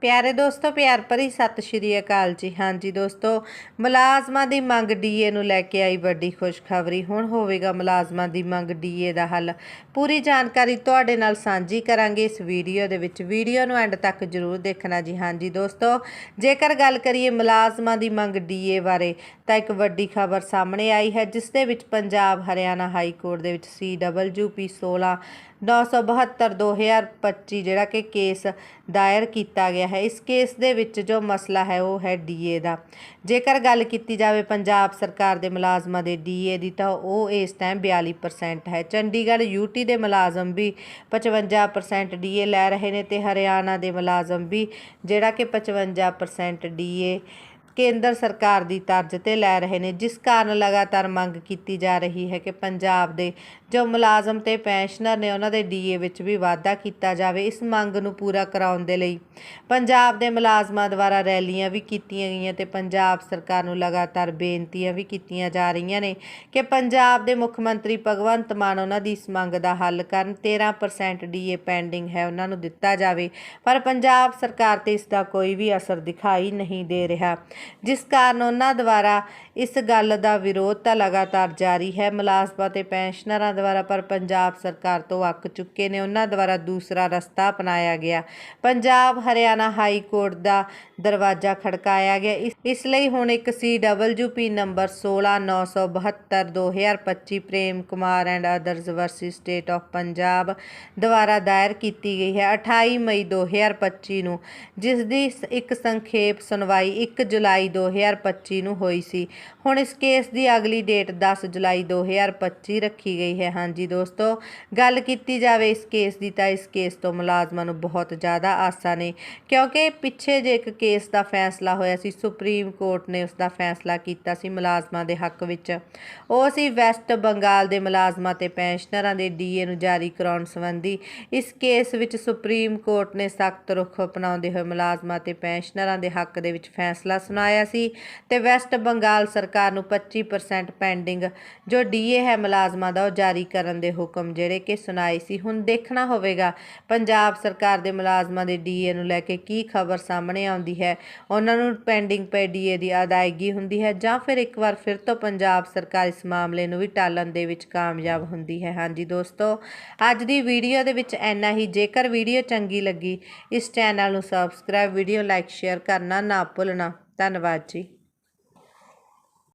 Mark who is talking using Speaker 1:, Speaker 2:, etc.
Speaker 1: ਪਿਆਰੇ ਦੋਸਤੋ, ਪਿਆਰ ਭਰੀ ਸਤਿ ਸ਼੍ਰੀ ਅਕਾਲ ਜੀ। ਹਾਂਜੀ ਦੋਸਤੋ, ਮੁਲਾਜ਼ਮਾਂ ਦੀ ਮੰਗ ਡੀਏ ਨੂੰ ਲੈ ਕੇ ਆਈ ਵੱਡੀ ਖੁਸ਼ਖਬਰੀ। ਹੁਣ ਹੋਵੇਗਾ ਮੁਲਾਜ਼ਮਾਂ ਦੀ ਮੰਗ ਡੀਏ ਦਾ ਹੱਲ। ਪੂਰੀ ਜਾਣਕਾਰੀ ਤੁਹਾਡੇ ਨਾਲ ਸਾਂਝੀ ਕਰਾਂਗੇ ਇਸ ਵੀਡੀਓ ਦੇ ਵਿੱਚ। ਵੀਡੀਓ ਨੂੰ ਐਂਡ ਤੱਕ ਜਰੂਰ ਦੇਖਣਾ ਜੀ। ਹਾਂਜੀ ਦੋਸਤੋ, ਜੇਕਰ ਗੱਲ ਕਰੀਏ ਮੁਲਾਜ਼ਮਾਂ ਦੀ ਮੰਗ ਡੀਏ ਬਾਰੇ, ਤਾਂ ਇੱਕ ਵੱਡੀ ਖਬਰ ਸਾਹਮਣੇ ਆਈ ਹੈ, ਜਿਸ ਦੇ ਵਿੱਚ ਪੰਜਾਬ, ਹਰਿਆਣਾ ਹਾਈ ਕੋਰਟ ਦੇ ਵਿੱਚ CWP 16 972 2025 ਜਿਹੜਾ ਕਿ ਕੇਸ ਦਾਇਰ ਕੀਤਾ ਗਿਆ ਹੈ। ਇਸ ਕੇਸ ਦੇ ਵਿੱਚ ਜੋ ਮਸਲਾ ਹੈ, ਉਹ ਹੈ ਡੀਏ ਦਾ। ਜੇਕਰ ਗੱਲ ਕੀਤੀ ਜਾਵੇ ਪੰਜਾਬ ਸਰਕਾਰ ਦੇ ਮੁਲਾਜ਼ਮਾਂ ਦੇ ਡੀਏ ਦੀ, ਤਾਂ ਉਹ ਇਸ ਟਾਈਮ 42% ਹੈ। ਚੰਡੀਗੜ੍ਹ ਯੂਟੀ ਦੇ ਮੁਲਾਜ਼ਮ ਵੀ 55% ਡੀਏ ਲੈ ਰਹੇ ਨੇ ਤੇ ਹਰਿਆਣਾ ਦੇ ਮੁਲਾਜ਼ਮ ਵੀ, ਜਿਹੜਾ ਕਿ 55% ਡੀਏ ਕੇਂਦਰ ਸਰਕਾਰ ਦੀ ਤਰਜ਼ ਤੇ ਲੈ ਰਹੇ ਨੇ, ਜਿਸ ਕਾਰਨ ਲਗਾਤਾਰ ਮੰਗ ਕੀਤੀ ਜਾ ਰਹੀ ਹੈ ਕਿ ਪੰਜਾਬ ਦੇ ਜੋ ਮੁਲਾਜ਼ਮ ਤੇ ਪੈਨਸ਼ਨਰ ਨੇ ਉਹਨਾਂ ਦੇ ਡੀਏ ਵਿੱਚ ਵੀ ਵਾਧਾ ਕੀਤਾ ਜਾਵੇ, ਇਸ ਮੰਗ ਨੂੰ ਪੂਰਾ ਕਰਾਉਣ ਦੇ ਲਈ ਪੰਜਾਬ ਦੇ ਮੁਲਾਜ਼ਮਾਂ ਦੁਆਰਾ ਰੈਲੀਆਂ ਵੀ ਕੀਤੀਆਂ ਗਈਆਂ ਤੇ ਪੰਜਾਬ ਸਰਕਾਰ ਨੂੰ ਲਗਾਤਾਰ ਬੇਨਤੀਆਂ ਵੀ ਕੀਤੀਆਂ ਜਾ ਰਹੀਆਂ ਨੇ ਕਿ ਪੰਜਾਬ ਦੇ ਮੁੱਖ ਮੰਤਰੀ ਭਗਵੰਤ ਮਾਨ ਉਹਨਾਂ ਦੀ ਇਸ ਮੰਗ ਦਾ ਹੱਲ ਕਰਨ 13% ਡੀਏ ਪੈਂਡਿੰਗ ਹੈ ਉਹਨਾਂ ਨੂੰ ਦਿੱਤਾ ਜਾਵੇ, ਪਰ ਪੰਜਾਬ ਸਰਕਾਰ ਤੇ ਇਸ ਦਾ ਕੋਈ ਵੀ ਅਸਰ ਦਿਖਾਈ ਨਹੀਂ ਦੇ ਰਿਹਾ। ਜਿਸ ਕਾਰਨ ਉਹਨਾਂ ਦੁਆਰਾ ਇਸ ਗੱਲ ਦਾ ਵਿਰੋਧ ਤਾਂ ਲਗਾਤਾਰ ਜਾਰੀ ਹੈ। ਮੁਲਾਜ਼ਮਾਂ ਤੇ ਪੈਨਸ਼ਨਰਾਂ ਦੁਆਰਾ ਪਰ ਪੰਜਾਬ ਸਰਕਾਰ ਤੋਂ ਅੱਕ ਚੁੱਕੇ ਨੇ। ਉਹਨਾਂ ਦੁਆਰਾ ਦੂਸਰਾ ਰਸਤਾ ਅਪਣਾਇਆ ਗਿਆ। ਪੰਜਾਬ ਹਰਿਆਣਾ ਹਾਈ ਕੋਰਟ ਦਾ ਦਰਵਾਜ਼ਾ ਖੜਕਾਇਆ ਗਿਆ। ਇਸ- ਲਈ ਹੁਣ ਇੱਕ CWP number 16972 2025 Prem Kumar and others versus state of Punjab ਦੁਆਰਾ ਦਾਇਰ ਕੀਤੀ ਗਈ ਹੈ 28 ਮਈ 2025 ਨੂੰ ਜਿਸ ਦੀ ਸ- ਇੱਕ ਸੰਖੇਪ ਸੁਣਵਾਈ 1 ਜੁਲਾਈ 2025 ਨੂੰ ਹੋਈ ਸੀ। ਹੁਣ ਇਸ ਕੇਸ ਦੀ ਅਗਲੀ ਡੇਟ 10 ਜੁਲਾਈ 2025 ਰੱਖੀ ਗਈ ਹੈ। ਹਾਂਜੀ ਦੋਸਤੋ, ਗੱਲ ਕੀਤੀ ਜਾਵੇ ਇਸ ਕੇਸ ਦੀ ਤਾਂ ਇਸ ਕੇਸ ਤੋਂ ਮੁਲਾਜ਼ਮਾਂ ਨੂੰ ਬਹੁਤ ਜ਼ਿਆਦਾ ਆਸਾਂ ਨੇ, ਕਿਉਂਕਿ ਪਿੱਛੇ ਜੇ ਇੱਕ ਕੇਸ ਦਾ ਫੈਸਲਾ ਹੋਇਆ ਸੀ, ਸੁਪਰੀਮ ਕੋਰਟ ਨੇ ਉਸ ਦਾ ਫੈਸਲਾ ਕੀਤਾ ਸੀ ਮੁਲਾਜ਼ਮਾਂ ਦੇ ਹੱਕ ਵਿੱਚ। ਉਹ ਸੀ ਵੈਸਟ ਬੰਗਾਲ ਦੇ ਮੁਲਾਜ਼ਮਾਂ ਤੇ ਪੈਨਸ਼ਨਰਾਂ ਦੇ ਡੀਏ ਨੂੰ ਜਾਰੀ ਕਰਾਉਣ ਸੰਬੰਧੀ। ਇਸ ਕੇਸ ਵਿੱਚ ਸੁਪਰੀਮ ਕੋਰਟ ਨੇ ਸਖਤ ਰੁਖ ਅਪਣਾਉਂਦੇ ਹੋਏ ਮੁਲਾਜ਼ਮਾਂ ਤੇ ਪੈਨਸ਼ਨਰਾਂ ਦੇ ਹੱਕ ਦੇ ਵਿੱਚ ਫੈਸਲਾ ਸੁਣਾਇਆ ਸੀ ਤੇ ਵੈਸਟ ਬੰਗਾਲ ਸਰਕਾਰ ਨੂੰ 25% ਪੈਂਡਿੰਗ ਜੋ ਡੀਏ ਹੈ ਮੁਲਾਜ਼ਮਾਂ ਦਾ ਉਹ ਜਾਰੀ ਕਰਨ ਦੇ ਹੁਕਮ ਜਿਹੜੇ ਕਿ ਸੁਣਾਏ ਸੀ। ਹੁਣ ਦੇਖਣਾ ਹੋਵੇਗਾ ਪੰਜਾਬ ਸਰਕਾਰ ਦੇ ਮੁਲਾਜ਼ਮਾਂ ਦੇ ਡੀਏ ਨੂੰ ਲੈ ਕੇ ਕੀ ਖਬਰ ਸਾਹਮਣੇ ਆਉਂਦੀ ਹੈ। ਉਹਨਾਂ ਨੂੰ ਪੈਂਡਿੰਗ ਪਏ ਡੀਏ ਦੀ ਅਦਾਇਗੀ ਹੁੰਦੀ ਹੈ ਜਾਂ ਫਿਰ ਇੱਕ ਵਾਰ ਫਿਰ ਤੋਂ ਪੰਜਾਬ ਸਰਕਾਰ ਇਸ ਮਾਮਲੇ ਨੂੰ ਵੀ ਟਾਲਣ ਦੇ ਵਿੱਚ ਕਾਮਯਾਬ ਹੁੰਦੀ ਹੈ। ਹਾਂਜੀ ਦੋਸਤੋ, ਅੱਜ ਦੀ ਵੀਡੀਓ ਦੇ ਵਿੱਚ ਇੰਨਾ ਹੀ। ਜੇਕਰ ਵੀਡੀਓ ਚੰਗੀ ਲੱਗੀ, ਇਸ ਚੈਨਲ ਨੂੰ ਸਬਸਕ੍ਰਾਈਬ ਵੀਡੀਓ ਲਾਈਕ ਸ਼ੇਅਰ ਕਰਨਾ ਨਾ ਭੁੱਲਣਾ। ਧੰਨਵਾਦ ਜੀ।